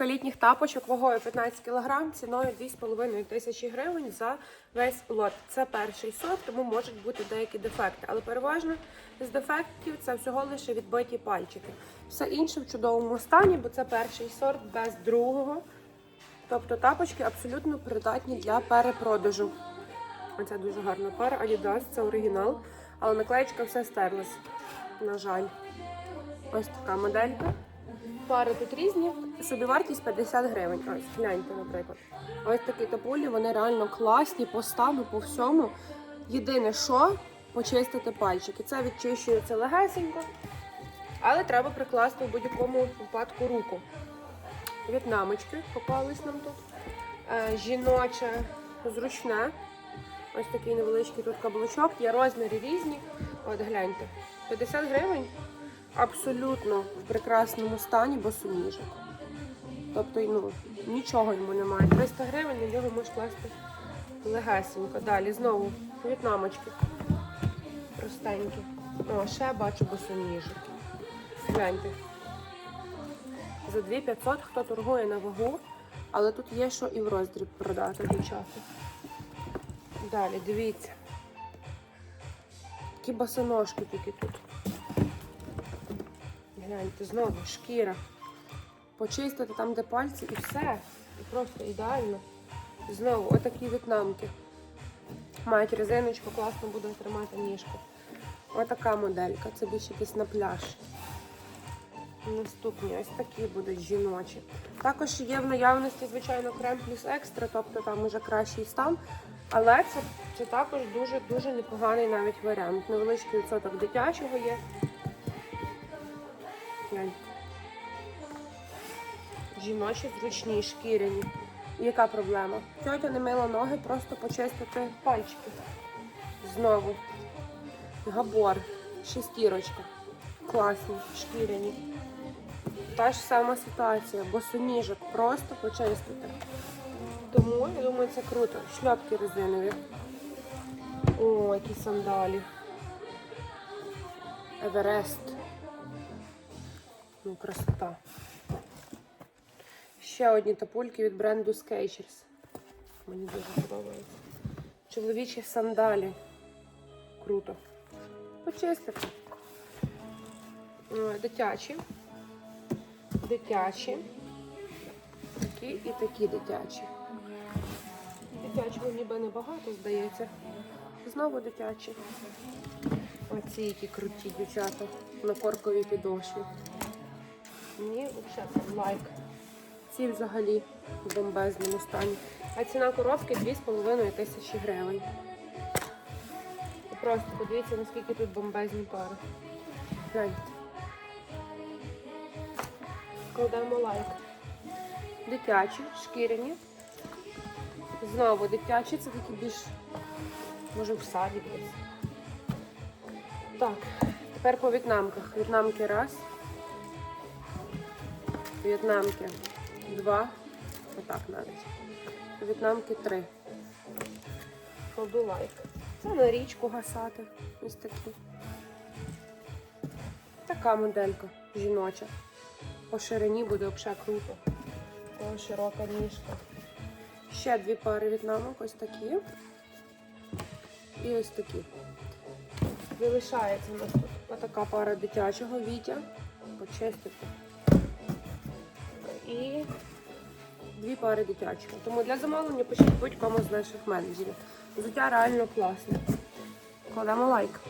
Літніх тапочок вагою 15 кг, ціною 2,5 тисячі гривень за весь лот. Це перший сорт, тому можуть бути деякі дефекти. Але переважно з дефектів це всього лише відбиті пальчики. Все інше в чудовому стані, бо це перший сорт без другого. Тобто тапочки абсолютно придатні для перепродажу. Оце дуже гарна пара. Adidas, це оригінал, але наклеєчка все стерлась. На жаль. Ось така моделька. Пари тут різні. Собівартість 50 гривень. Ось, гляньте, наприклад. Ось такі тапулі, вони реально класні по по всьому. Єдине, що почистити пальчики. Це відчищується легесенько, але треба прикласти в будь-якому випадку руку. В'єтнамочки попались нам тут. Е, жіноче зручне. Ось такий невеличкий тут каблучок. Є розміри різні. От гляньте. 50 гривень абсолютно в прекрасному стані босоніжок. Тобто, ну, нічого йому немає. 300 гривень на нього можеш класти легесенько. Далі знову в'єтнамочки. Простенькі. О, ще бачу босоніжок. Гляньте. За 2500 хто торгує на вагу, але тут є що і в роздріб продати дівчата. Далі, дивіться. Такі босоножки тільки тут. Гляньте, знову шкіра. Почистити там, де пальці, і все. Просто ідеально. Знову отакі в'єтнамки. Мають резиночку, класно буде тримати ніжку. Отака моделька. Це більше якийсь на пляж. Наступні ось такі будуть жіночі. Також є в наявності, звичайно, крем плюс екстра, тобто там уже кращий стан. Але це, це також дуже-дуже непоганий навіть варіант. Невеличкий відсоток дитячого є. Глянь. Жіночі зручні, шкіряні. Яка проблема? Тьотя не мила ноги, просто почистити пальчики. Знову. Габор, шестірочка. Класні, шкіряні. Та ж сама ситуація, босоніжок просто почистити. Тому, я думаю, це круто. Шльопки резинові. О, які сандалі. Еверест. Ну, красота. Ще одні тапульки від бренду Skechers. Мені дуже подобається. Чоловічі сандалі. Круто. Почистити. Дитячі. Дитячі. Такі і такі дитячі. Дитячого ніби небагато, здається. Знову дитячі. Оці які круті дівчата на корковій підошві. Мені взагалі лайк. Ці взагалі в бомбезному стані. А ціна коробки 2,5 тисячі гривень. Просто подивіться, наскільки тут бомбезні пари. Гляньте. Кладемо лайк. Дитячі, шкіряні. Знову дитячі, це такі більш, може, в саді десь. Так, тепер по в'єтнамках. В'єтнамки раз. В'єтнамки два. Отак навіть. В'єтнамки три. Кладу. Це на річку гасати. Ось такі. Така моделька жіноча. По ширині буде взагалі круто. Така широка ніжка. Ще дві пари в'єтнамок, ось такі. І ось такі. Залишається у нас тут отака пара дитячого вітя. Почистити. І дві пари дитячого. Тому для замовлення пишіть будь-кому з наших менеджерів. Взуття реально класне. Кладемо лайк.